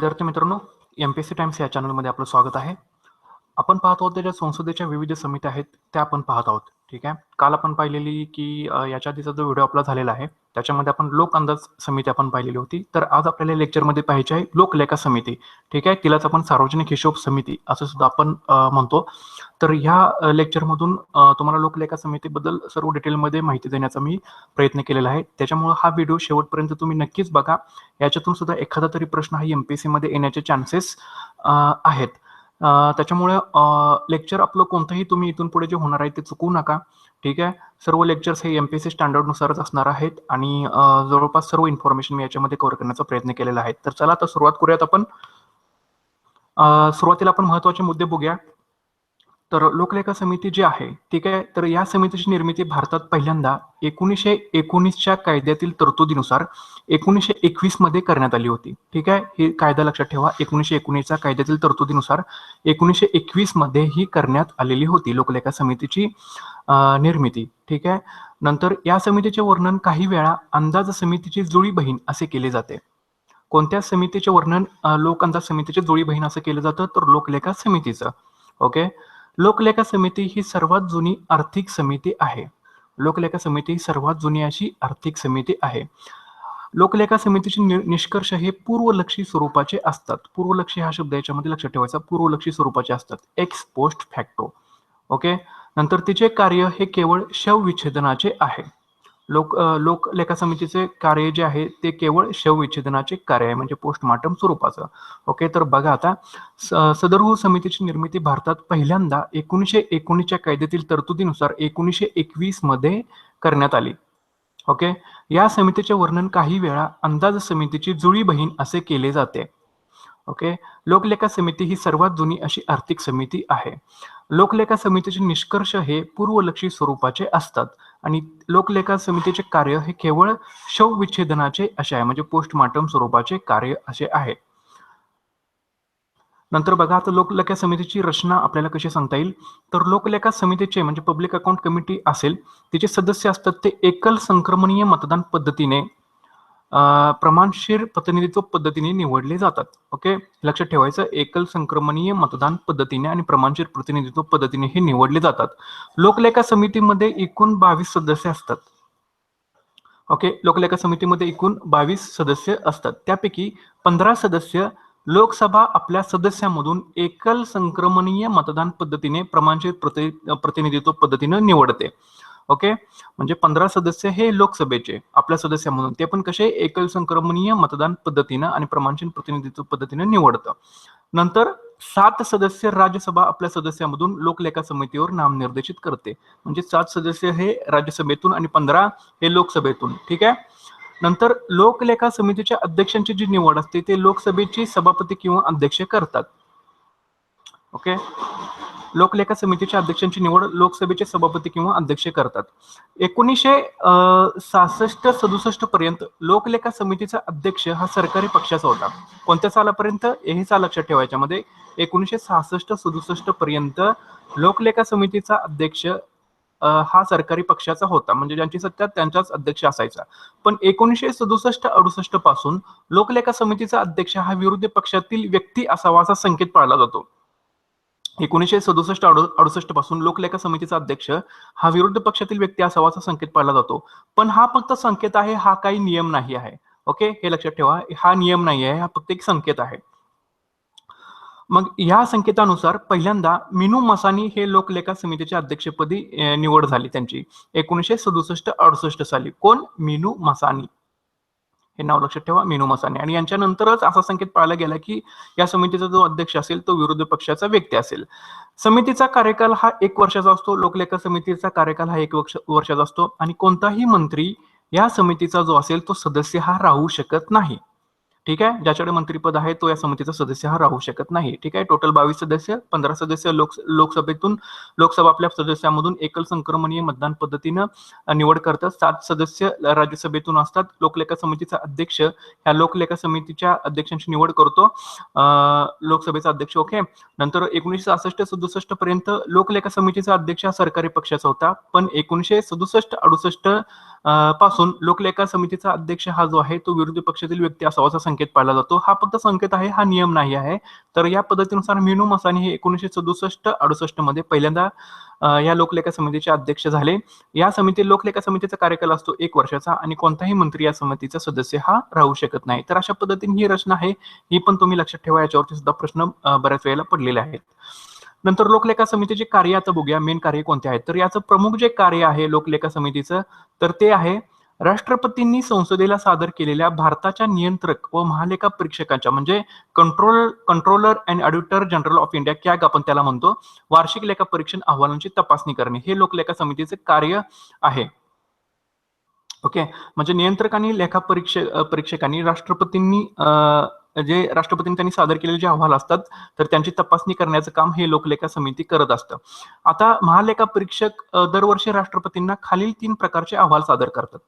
विद्यार्थी मित्रांनो M P S C times या चॅनलमध्ये आपलं स्वागत आहे. आपण पाहत आहोत त्याच्या संसदेच्या विविध समित्या आहेत त्या आपण पाहत आहोत. ठीक आहे. काल आपण पाहिलेली की याच्या आधीचा जो व्हिडिओ आपला झालेला आहे त्याच्यामध्ये आपण लोक अंदाज समिती आपण पाहिलेली होती. तर आज आपल्याला लेक्चरमध्ये पाहिजे आहे लोकलेखा समिती. ठीक आहे? तिलाच आपण सार्वजनिक हिशोब समिती असं सुद्धा आपण म्हणतो. तर ह्या लेक्चरमधून तुम्हाला लोकलेखा समितीबद्दल सर्व डिटेलमध्ये माहिती देण्याचा मी प्रयत्न केलेला आहे. त्याच्यामुळे हा व्हिडिओ शेवटपर्यंत तुम्ही नक्कीच बघा. याच्यातून सुद्धा एखादा तरी प्रश्न हा एम पी एसमध्ये येण्याचे चान्सेस आहेत. त्याच्यामुळे लेक्चर आपलं कोणतंही तुम्ही इथून पुढे जे होणार आहे ते चुकवू नका. ठीक आहे? सर्व लेक्चर्स हे एम पी एस सी स्टँडर्डनुसारच असणार आहेत आणि जवळपास सर्व इन्फॉर्मेशन मी याच्यामध्ये कव्हर करण्याचा प्रयत्न केलेला आहे. तर चला आता सुरुवात करूयात आपण. सुरुवातीला आपण महत्त्वाचे मुद्दे बघूया. तर लोकलेखा समिती जी आहे ठीक आहे? तर या समितीची निर्मिती भारतात पहिल्यांदा एकोणीसशे एकोणीसच्या कायद्यातील तरतुदीनुसार एकोणीसशे एकवीसमध्ये करण्यात आली होती. ठीक आहे? हे कायदा लक्षात ठेवा. एकोणीसशे एकोणीसच्या कायद्यातील तरतुदीनुसार एकोणीसशे एकवीसमध्ये ही करण्यात आलेली होती लोकलेखा समितीची निर्मिती. ठीक आहे? नंतर या समितीचे वर्णन काही वेळा अंदाज समितीची जुळी बहीण असे केले जाते. कोणत्या समितीचे वर्णन लोक अंदाज समितीचे जुळी बहीण असं केलं जातं? तर लोकलेखा समितीचं. ओके? लोकलेखा समिती ही सर्वात जुनी आर्थिक समिती आहे. लोकलेखा समिती ही सर्वात जुनी अशी आर्थिक समिती आहे. लोकलेखा समितीचे नि- निष्कर्ष हे पूर्वलक्षी स्वरूपाचे असतात. पूर्वलक्षी हा शब्द याच्यामध्ये लक्षात ठेवायचा. पूर्वलक्षी स्वरूपाचे असतात. एक्स पोस्ट फॅक्टो ओके नंतर तिचे कार्य हे केवळ शवविच्छेदनाचे आहे. लोक लोकलेखा समितीचे कार्य जे आहे ते केवळ शवविच्छेदनाचे कार्य आहे म्हणजे पोस्टमार्टम स्वरूपाचं. ओके तर बघा आता स- सदरहू हो समितीची निर्मिती भारतात पहिल्यांदा एकोणीसशे एकोणीसच्या कायद्यातील तरतुदीनुसार एकोणीसशे एकवीसमध्ये करण्यात आली. ओके या समितीचे वर्णन काही वेळा अंदाज समितीची जुळी बहीण असे केले जाते. ओके लोकलेखा समिती ही सर्वात जुनी अशी आर्थिक समिती आहे. लोकलेखा समितीचे निष्कर्ष हे पूर्वलक्षी स्वरूपाचे असतात. आणि लोकलेखा समितीचे कार्य हे केवळ शवविच्छेदनाचे असे आहे म्हणजे पोस्टमार्टम स्वरूपाचे कार्य असे आहे. नंतर बघा आता लोकलेखा समितीची रचना आपल्याला कशी सांगता येईल? तर लोकलेखा समितीचे म्हणजे पब्लिक अकाउंट कमिटी असेल तिचे सदस्य असतात ते एकल संक्रमणीय मतदान पद्धतीने प्रमाणशीर प्रतिनिधित्व पद्धतीने निवडले जातात. ओके लक्षात ठेवायचं एकल संक्रमणीय मतदान पद्धतीने आणि प्रमाणशीर प्रतिनिधित्व पद्धतीने हे निवडले जातात. लोकलेखा समितीमध्ये एकूण बावीस सदस्य असतात. ओके लोकलेखा समितीमध्ये एकूण बावीस सदस्य असतात. त्यापैकी पंधरा सदस्य लोकसभा आपल्या सदस्यामधून एकल संक्रमणीय मतदान पद्धतीने प्रमाणशीर प्रति प्रतिनिधित्व पद्धतीने निवडते. ओके? म्हणजे पंधरा सदस्य हे लोकसभेचे आपल्या सदस्यामधून. ते पण कसे? एकल संक्रमणीय मतदान पद्धतीनं आणि प्रमाणशील प्रतिनिधित्व पद्धतीने निवडतं. नंतर सात सदस्य राज्यसभा आपल्या सदस्यामधून लोकलेखा समितीवर नामनिर्देशित करते. म्हणजे सात सदस्य हे राज्यसभेतून आणि पंधरा हे लोकसभेतून. ठीक आहे? नंतर लोकलेखा समितीच्या अध्यक्षांची जी निवड असते ते लोकसभेची सभापती किंवा अध्यक्ष करतात. ओके? लोकलेखा समितीच्या अध्यक्षांची निवड लोकसभेचे सभापती किंवा अध्यक्ष करतात. एकोणीसशे सहासष्ट सदुसष्ट पर्यंत लोकलेखा समितीचा अध्यक्ष हा सरकारी पक्षाचा होता. कोणत्या सालापर्यंत? हे साल लक्षात ठेवायच्या मध्ये एकोणीसशे सहासष्ट सदुसष्ट पर्यंत लोकलेखा समितीचा अध्यक्ष हा सरकारी पक्षाचा होता. म्हणजे ज्यांची सत्ता त्यांचाच अध्यक्ष असायचा. पण एकोणीसशे सदुसष्ट अडुसष्टपासून लोकलेखा समितीचा अध्यक्ष हा विरोधी पक्षातील व्यक्ती असावा असा संकेत पाळला जातो. एकोणीसशे सदुसष्ट अडुसष्टपासून लोकलेखा समितीचा अध्यक्ष हा विरुद्ध पक्षातील व्यक्ती असावा असा संकेत पाळला जातो. पण हा फक्त संकेत आहे हा काही नियम नाही आहे. ओके? हे लक्षात ठेवा. हा नियम नाही आहे हा फक्त एक संकेत आहे. मग या संकेतानुसार पहिल्यांदा मिनू मसानी हे लोकलेखा समितीच्या अध्यक्षपदी निवड झाली त्यांची. एकोणीसशे सदुसष्ट अडुसष्ट साली. कोण? मिनू मसानी. हे नाव लक्षात ठेवा मीनू मसाने. आणि यांच्यानंतरच असा संकेत पाळला गेला की या समितीचा जो अध्यक्ष असेल तो विरोधी पक्षाचा व्यक्ती असेल. समितीचा कार्यकाल हा एक वर्षाचा असतो लोकलेखा समितीचा कार्यकाल हा एक वर्ष वर्षाचा असतो. आणि कोणताही मंत्री या समितीचा जो असेल तो सदस्य हा राहू शकत नाही. ठीक आहे? ज्याच्याकडे मंत्रीपद आहे तो या समितीचा सदस्य हा राहू शकत नाही. ठीक आहे? टोटल बावीस सदस्य पंधरा सदस्य लोक लोकसभेतून लोकसभा आपल्या सदस्यामधून एकल संक्रमणीय मतदान पद्धतीनं निवड करतात. सात सदस्य राज्यसभेतून असतात. लोकलेखा समितीचा अध्यक्ष ह्या लोकलेखा समितीच्या अध्यक्षांची निवड करतो. लोकसभेचा अध्यक्ष ओके? नंतर एकोणीशे सहासष्ट सदुसष्ट पर्यंत लोकलेखा समितीचा अध्यक्ष हा सरकारी पक्षाचा होता. पण एकोणीशे सदुसष्ट अडुसष्टपासून लोकलेखा समितीचा अध्यक्ष हा जो आहे तो विरोधी पक्षातील व्यक्ती असावा संकेत पाळला जातो. हा फक्त संकेत आहे हा नियम नाही आहे. तर या पद्धतीनुसार मिनू मसानी हे एकोणीसशे सदुसष्ट अडुसष्टमध्ये पहिल्यांदा या लोकलेखा समितीचे अध्यक्ष झाले. या समिती लोकलेखा समितीचा कार्यकाल असतो एक वर्षाचा आणि कोणताही मंत्री या समितीचा सदस्य हा राहू शकत नाही. तर अशा पद्धतीने ही रचना आहे. ही पण तुम्ही लक्षात ठेवा याच्यावरती सुद्धा प्रश्न बऱ्याच वेळेला पडलेले आहेत. नंतर लोकलेखा समितीचे कार्य आता बघूया. मेन कार्य कोणते आहेत? तर याचं प्रमुख जे कार्य आहे लोकलेखा समितीचं तर ते आहे राष्ट्रपतींनी संसदेला सादर केलेल्या भारताच्या नियंत्रक व महालेखा परीक्षकांच्या म्हणजे control controller and auditor general of India CAG आपण त्याला म्हणतो वार्षिक लेखा परीक्षण अहवालांची तपासणी करणे. हे लोकलेखा समितीचे कार्य आहे. ओके? म्हणजे नियंत्रकांनी लेखा परीक्षक परीक्षकांनी राष्ट्रपतींनी अं, जे राष्ट्रपतींनी त्यांनी सादर केलेले जे अहवाल असतात तर त्यांची तपासणी करण्याचं काम हे लोकलेखा समिती करत असतं. आता महालेखा परीक्षक दरवर्षी राष्ट्रपतींना खालील तीन प्रकारचे अहवाल सादर करतात.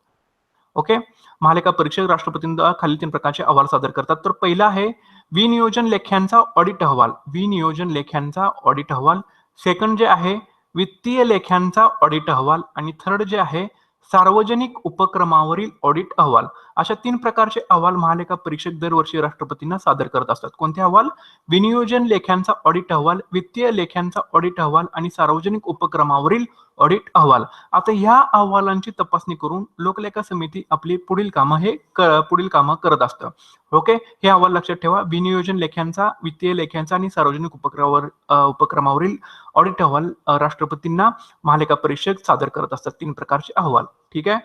ओके? महालेखा परीक्षक राष्ट्रपतींना खालील तीन प्रकारचे अहवाल सादर करतात. तर पहिला आहे विनियोजन लेख्यांचा ऑडिट अहवाल. विनियोजन लेख्यांचा ऑडिट अहवाल. सेकंड जे आहे वित्तीय लेख्यांचा ऑडिट अहवाल. आणि थर्ड जे आहे सार्वजनिक उपक्रमावरील ऑडिट अहवाल. अशा तीन प्रकारचे अहवाल महालेखा परीक्षक दरवर्षी राष्ट्रपतींना सादर करत असतात. कोणते अहवाल? विनियोजन लेख्यांचा ऑडिट अहवाल वित्तीय लेख्यांचा ऑडिट अहवाल आणि सार्वजनिक उपक्रमावरील ऑडिट अहवाल. आता ह्या अहवालांची तपासणी करून लोकलेखा समिती आपली पुढील कामं हे पुढील कामं करत असतं. ओके? हे अहवाल लक्षात ठेवा. विनियोजन लेख्यांचा वित्तीय लेख्यांचा आणि सार्वजनिक उपक्रमावर उपक्रमावरील ऑडिट अहवाल राष्ट्रपतींना महालेखा परीक्षक सादर करत असतात. तीन प्रकारचे अहवाल. ठीक आहे?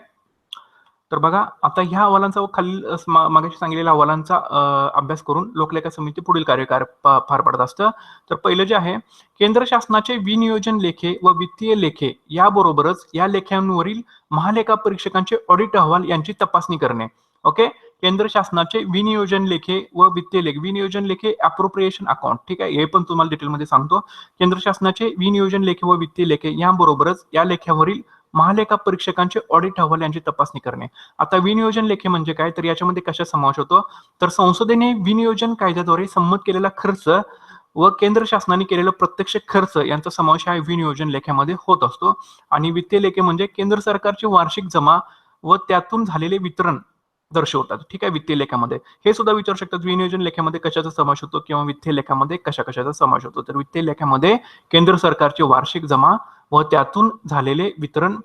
तर बघा आता ह्या अहवालांचा व खालील मा- मागाशी सांगितलेल्या अहवालांचा अभ्यास करून लोकलेखा समिती पुढील कार्यकार पार पाडत असतं. तर पहिलं जे आहे केंद्र शासनाचे विनियोजन लेखे व वित्तीय लेखे याबरोबरच या लेख्यांवरील महालेखा परीक्षकांचे ऑडिट अहवाल यांची तपासणी करणे. ओके? केंद्र शासनाचे विनियोजन लेखे व वित्तीय लेख विनियोजन लेखे अप्रोप्रिएशन अकाउंट ठीक आहे? हे पण तुम्हाला डिटेलमध्ये सांगतो. केंद्र शासनाचे विनियोजन लेखे व वित्तीय लेखे याबरोबरच या लेख्यावरील महालेखा परीक्षकांचे ऑडिट अहवाल यांची तपासणी करणे. आता विनियोजन लेखे म्हणजे काय? तर याच्यामध्ये कशा समावेश होतो? तर संसदेने विनियोजन कायद्याद्वारे संमत केलेला खर्च व केंद्र शासनाने केलेला प्रत्यक्ष खर्च यांचा समावेश हा विनियोजन लेख्यामध्ये होत असतो. आणि वित्तीय लेखे म्हणजे केंद्र सरकारची वार्षिक जमा व त्यातून झालेले वितरण दर्शवतात. ठीक आहे? वित्तीय लेखामध्ये. हे सुद्धा विचारू शकतात विनियोजन लेखामध्ये कशाचा समावेश होतो किंवा वित्तीय लेखामध्ये कशा कशाचा समावेश होतो? तर वित्तीय लेखामध्ये केंद्र सरकारची वार्षिक जमा व त्यातून झालेले वितरण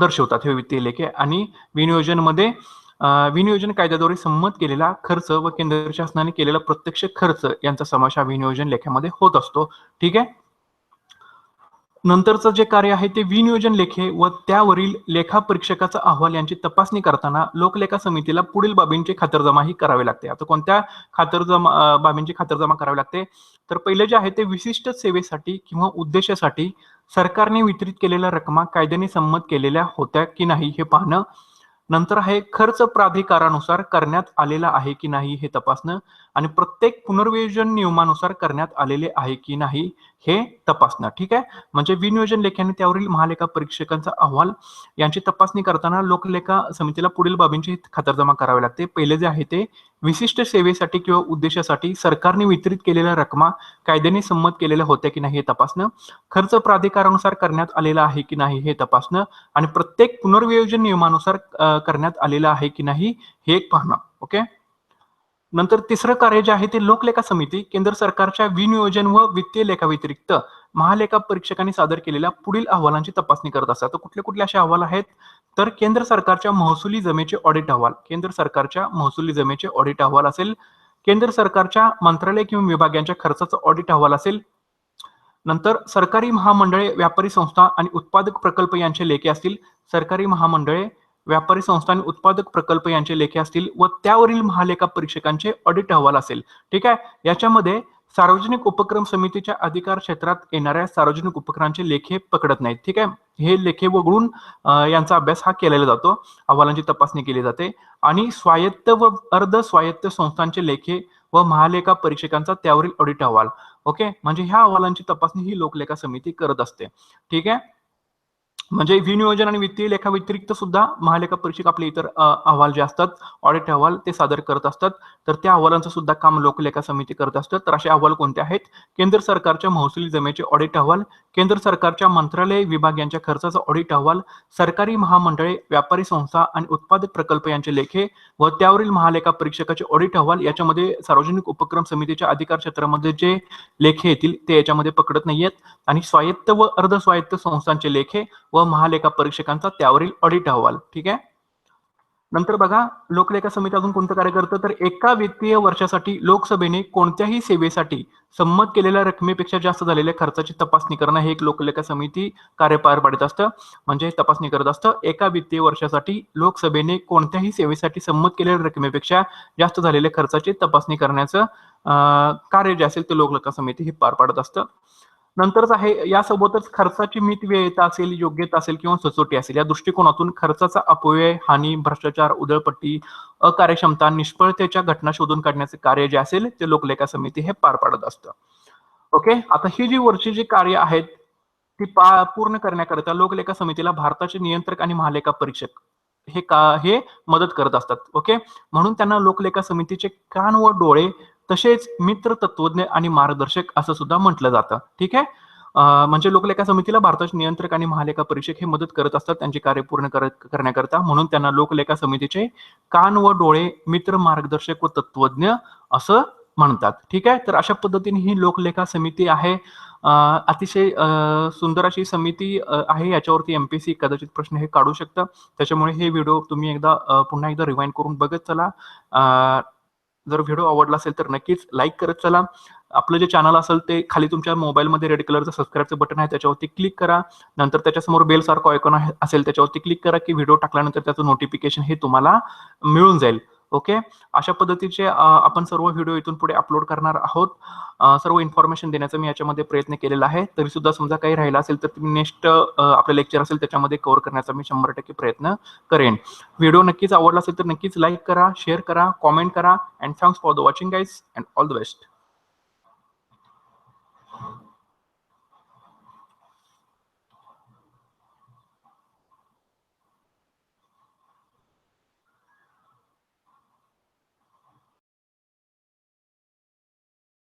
दर्शवतात हे वित्तीय लेखे. आणि विनियोजनमध्ये विनियोजन कायद्याद्वारे संमत केलेला खर्च व केंद्र शासनाने केलेला प्रत्यक्ष खर्च यांचा समावेश हा विनियोजन लेख्यामध्ये होत असतो. ठीक आहे? नंतरचं जे कार्य आहे ते विनियोजन लेखे व त्यावरील लेखा परीक्षकाचा अहवाल यांची तपासणी करताना लोकलेखा समितीला पुढील बाबींची खातरजमा ही करावी लागते. आता कोणत्या खातरजमा बाबींची खातरजमा करावी लागते? तर पहिले जे आहे ते विशिष्ट सेवेसाठी किंवा उद्देशासाठी सरकारने वितरित केलेल्या रकमा कायद्याने संमत केलेल्या होत्या की नाही हे पाहणं. नंतर आहे खर्च प्राधिकारानुसार करण्यात आलेला आहे की नाही हे तपासणं. आणि प्रत्येक पुनर्वियोजन नियमानुसार करण्यात आलेले आहे की नाही हे तपासणं ठीक आहे? म्हणजे विनियोजन लेख्याने त्यावरील महालेखा परीक्षकांचा अहवाल यांची तपासणी करताना लोकलेखा समितीला पुढील बाबींची खातरजमा करावी लागते. पहिले जे आहे ते विशिष्ट सेवेसाठी किंवा उद्देशासाठी सरकारने वितरित केलेल्या रकमा कायद्याने संमत केलेल्या होत्या की नाही हे तपासणं खर्च प्राधिकारानुसार करण्यात आलेला आहे की नाही हे तपासणं आणि प्रत्येक पुनर्वियोजन नियमानुसार करण्यात आलेलं आहे की नाही हे एक पाहणं ओके? नंतर तिसरं कार्य जे आहे ते लोकलेखा समिती केंद्र सरकारच्या विनियोजन व वित्तीय लेखा व्यतिरिक्त महालेखा परीक्षकांनी सादर केलेल्या पुढील अहवालांची तपासणी करत असतात. तर कुठले कुठले असे अहवाल आहेत? तर केंद्र सरकारच्या महसुली जमेचे ऑडिट अहवाल. केंद्र सरकारच्या महसुली जमेचे ऑडिट अहवाल असेल. केंद्र सरकारच्या मंत्रालय किंवा विभागांच्या खर्चाचा ऑडिट अहवाल असेल. नंतर सरकारी महामंडळे व्यापारी संस्था आणि उत्पादक प्रकल्प यांचे लेखे असतील. सरकारी महामंडळे व्यापारी संस्था आणि उत्पादक प्रकल्प यांचे लेखे असतील व त्यावरील महालेखा परीक्षकांचे ऑडिट अहवाल असेल. ठीक आहे? याच्यामध्ये सार्वजनिक उपक्रम समितीच्या अधिकार क्षेत्रात येणाऱ्या सार्वजनिक उपक्रमांचे लेखे पकडत नाहीत. ठीक आहे? हे लेखे वगळून यांचा अभ्यास हा केलेला जातो. अहवालांची तपासणी केली जाते. आणि स्वायत्त व अर्ध स्वायत्त संस्थांचे लेखे व महालेखा परीक्षकांचा त्यावरील ऑडिट अहवाल. ओके? म्हणजे ह्या अहवालांची तपासणी ही लोकलेखा समिती करत असते. ठीक आहे? म्हणजे विनियोजन आणि वित्तीय लेखा व्यतिरिक्त सुद्धा महालेखा परीक्षक आपले इतर अहवाल जे असतात ऑडिट अहवाल ते सादर करत असतात. तर त्या अहवालांचं सुद्धा काम लोकलेखा समिती करत असतात तर असे अहवाल कोणते आहेत? केंद्र सरकारच्या महसुली जमेचे ऑडिट अहवाल केंद्र सरकारच्या मंत्रालय विभाग यांच्या खर्चाचा ऑडिट अहवाल सरकारी महामंडळे व्यापारी संस्था आणि उत्पादक प्रकल्प यांचे लेखे व त्यावरील महालेखा परीक्षकाचे ऑडिट अहवाल याच्यामध्ये सार्वजनिक उपक्रम समितीच्या अधिकार क्षेत्रामध्ये जे लेखे येतील ते याच्यामध्ये पकडत नाहीयेत. आणि स्वायत्त व अर्ध स्वायत्त संस्थांचे लेखे व महालेखा परीक्षकांचा त्यावरील ऑडिट अहवाल. ठीक आहे? नंतर बघा लोकलेखा समिती अजून कोणतं कार्य करतं? तर एका वित्तीय वर्षासाठी लोकसभेने कोणत्याही सेवेसाठी संमत केलेल्या रकमेपेक्षा जास्त झालेल्या खर्चाची तपासणी करणं हे एक लोकलेखा समिती कार्य पार पाडत असतं. म्हणजे तपासणी करत असतं एका वित्तीय वर्षासाठी लोकसभेने कोणत्याही सेवेसाठी संमत केलेल्या रकमेपेक्षा जास्त झालेल्या खर्चाची तपासणी करण्याचं अं, कार्य जे असेल ते लोकलेखा समिती हे पार पाडत असतं. नंतरच आहे यासोबतच खर्चाची मितव्ययता असेल योग्यता असेल किंवा सचोटी असेल या दृष्टिकोनातून खर्चाचा अपव्यय हानी भ्रष्टाचार उदळपट्टी अकार्यक्षमता निष्फळतेच्या घटना शोधून काढण्याचे कार्य जे असेल ते लोकलेखा समिती हे पार पाडत असतं. ओके? आता ही जी वरची जी कार्य आहेत ती पा पूर्ण करण्याकरिता लोकलेखा समितीला भारताचे नियंत्रक आणि महालेखा परीक्षक हे का हे मदत करत असतात. ओके? म्हणून त्यांना लोकलेखा समितीचे कान व डोळे तसेच मित्र तत्वज्ञ आणि मार्गदर्शक असं सुद्धा म्हटलं जातं. ठीक आहे? म्हणजे लोकलेखा समितीला भारताचे नियंत्रक आणि महालेखा परीक्षक हे मदत करत असतात. त्यांचे कार्य पूर्ण करण्याकरता. म्हणून त्यांना लोकलेखा समितीचे कान व डोळे मित्र मार्गदर्शक व तत्वज्ञ असं म्हणतात. ठीक आहे? तर अशा पद्धतीने ही लोकलेखा समिती आहे. अतिशय सुंदर अशी समिती आहे. याच्यावरती एम पी सी कदाचित प्रश्न हे काढू शकतं. त्याच्यामुळे हे व्हिडिओ तुम्ही एकदा पुन्हा एकदा रिवाइंड करून बघत चला. जर व्हिडिओ आवडला असेल तर नक्कीच लाईक करत चला. आपलं जे चॅनल असेल ते खाली तुमच्या मोबाईलमध्ये रेड कलरचं सबस्क्राईबचं बटन आहे त्याच्यावरती क्लिक करा. नंतर त्याच्यासमोर बेल सारखं आयकॉन असेल त्याच्यावरती क्लिक करा की व्हिडिओ टाकल्यानंतर त्याचं नोटिफिकेशन हे तुम्हाला मिळून जाईल. ओके? अशा पद्धतीचे आपण सर्व व्हिडिओ इथून पुढे अपलोड करणार आहोत. सर्व इन्फॉर्मेशन देण्याचा मी याच्यामध्ये प्रयत्न केलेला आहे. तरी सुद्धा समजा काही राहिला असेल तर नेक्स्ट आपलं लेक्चर असेल त्याच्यामध्ये कव्हर करण्याचा मी शंभर टक्के प्रयत्न करेन. व्हिडिओ नक्कीच आवडला असेल तर नक्कीच लाईक करा शेअर करा कॉमेंट करा and thanks for the watching guys and all the best